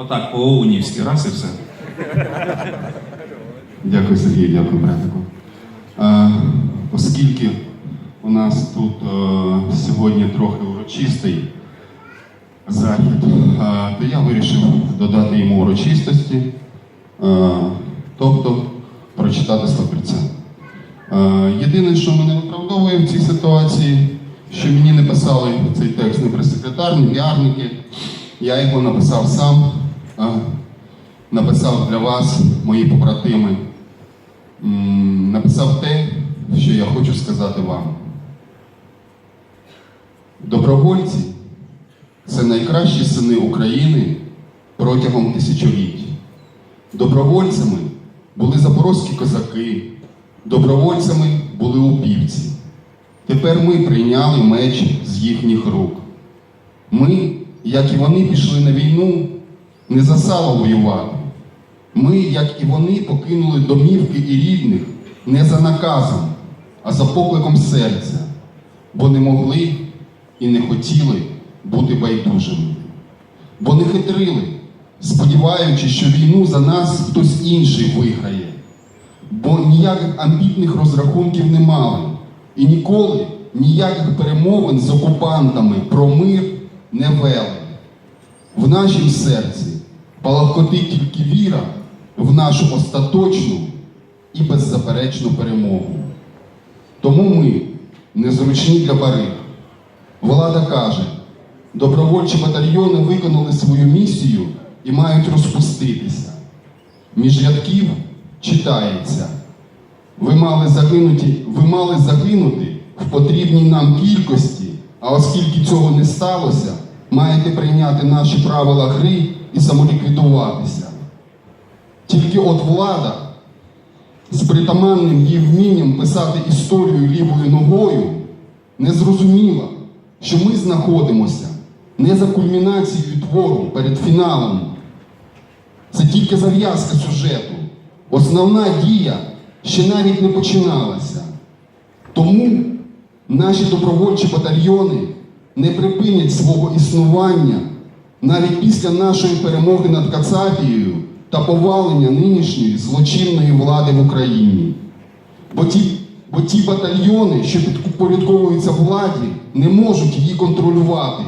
Отак, по Оунівськи, раз і все. Дякую, Сергій, дякую, братику. Е, оскільки у нас тут е, сьогодні трохи урочистий захід, е, то я вирішив додати йому урочистості, е, тобто прочитати слабриця. Е, єдине, що мене виправдовує в цій ситуації, що мені не писали цей текст не прес-секретар, ні піарники. Я його написав сам, написав для вас, мої побратими написав те, що я хочу сказати вам. Добровольці це найкращі сини України протягом тисячоліть. Добровольцями були запорозькі козаки, добровольцями були упівці. Тепер ми прийняли меч з їхніх рук. Ми, як і вони, пішли на війну не за сало воювати. Ми, як і вони, покинули домівки і рідних не за наказом, а за покликом серця, бо не могли і не хотіли бути байдужими. Бо не хитрили, сподіваючись, що війну за нас хтось інший виграє. Бо ніяких амбітних розрахунків не мали і ніколи ніяких перемовин з окупантами про мир не вели. В нашім серці палахкотить тільки віра в нашу остаточну і беззаперечну перемогу. Тому ми незручні для бариг. Влада каже, добровольчі батальйони виконали свою місію і мають розпуститися. Між рядків читається. Ви мали загинути, ви мали загинути в потрібній нам кількості, а оскільки цього не сталося, маєте прийняти наші правила гри і самоліквідуватися. Тільки от влада з притаманним її вмінням писати історію лівою ногою не зрозуміла, що ми знаходимося не за кульмінацією твору перед фіналом. Це тільки зав'язка сюжету. Основна дія ще навіть не починалася. Тому наші добровольчі батальйони не припинять свого існування навіть після нашої перемоги над Кацапією та повалення нинішньої злочинної влади в Україні. Бо ті, бо ті батальйони, що підпорядковуються владі, не можуть її контролювати.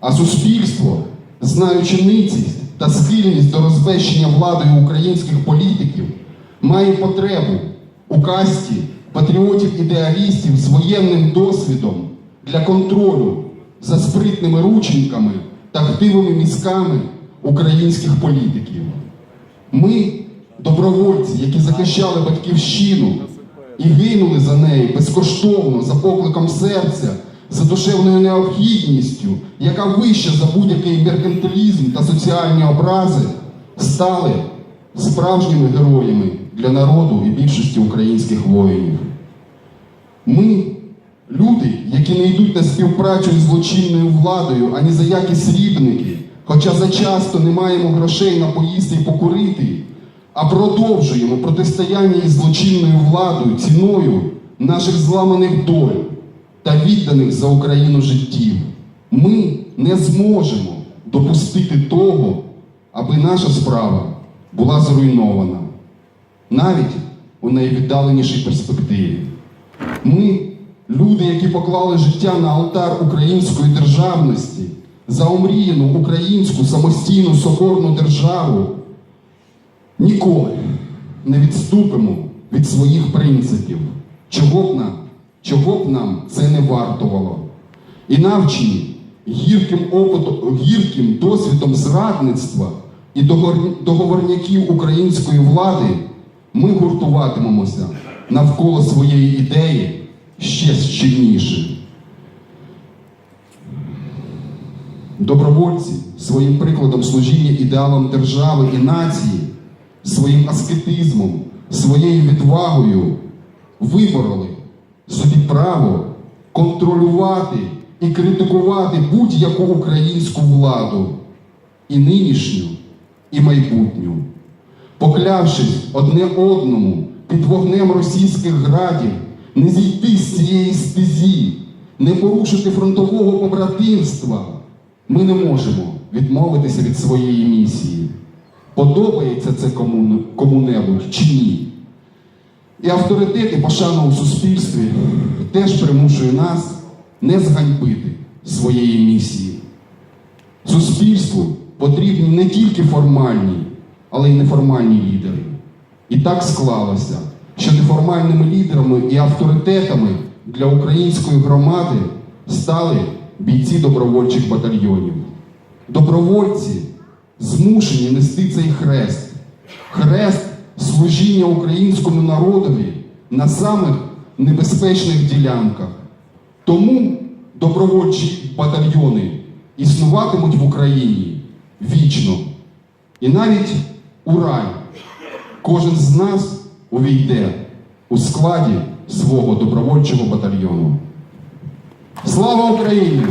А суспільство, знаючи ницість та схильність до розбещення владою українських політиків, має потребу у касті патріотів-ідеалістів з воєнним досвідом для контролю за спритними рученьками та хтивими мізками українських політиків. Ми, добровольці, які захищали батьківщину і гинули за неї безкоштовно, за покликом серця, за душевною необхідністю, яка вища за будь-який меркантилізм та соціальні образи, стали справжніми героями для народу і більшості українських воїнів. Ми люди, які не йдуть на співпрацю з злочинною владою, ані за які срібники, хоча зачасто не маємо грошей на поїсти і покурити, а продовжуємо протистояння із злочинною владою ціною наших зламаних доль та відданих за Україну життів. Ми не зможемо допустити того, аби наша справа була зруйнована, навіть у найвіддаленішій перспективі. Ми, люди, які поклали життя на алтар української державності, за омріяну українську самостійну соборну державу, ніколи не відступимо від своїх принципів, чого б нам, чого б нам це не вартувало. І навчені гірким опитом, гірким досвідом зрадництва і договорняків української влади, ми гуртуватимемося навколо своєї ідеї ще щільніше. Добровольці своїм прикладом служіння ідеалам держави і нації, своїм аскетизмом, своєю відвагою вибороли собі право контролювати і критикувати будь-яку українську владу, і нинішню, і майбутню, поклявшись одне одному під вогнем російських градів, не зійти з цієї стезі, не порушити фронтового побратимства, ми не можемо відмовитися від своєї місії. Подобається це кому- кому-небудь чи ні? І авторитет і пошана у суспільстві теж примушує нас не зганьбити своєї місії. Суспільству потрібні не тільки формальні, але й неформальні лідери. І так склалося, що неформальними лідерами і авторитетами для української громади стали бійці добровольчих батальйонів. Добровольці змушені нести цей хрест, хрест служіння українському народові на самих небезпечних ділянках. Тому добровольчі батальйони існуватимуть в Україні вічно. І навіть у рай кожен з нас увійде у складі свого добровольчого батальйону. Слава Україні!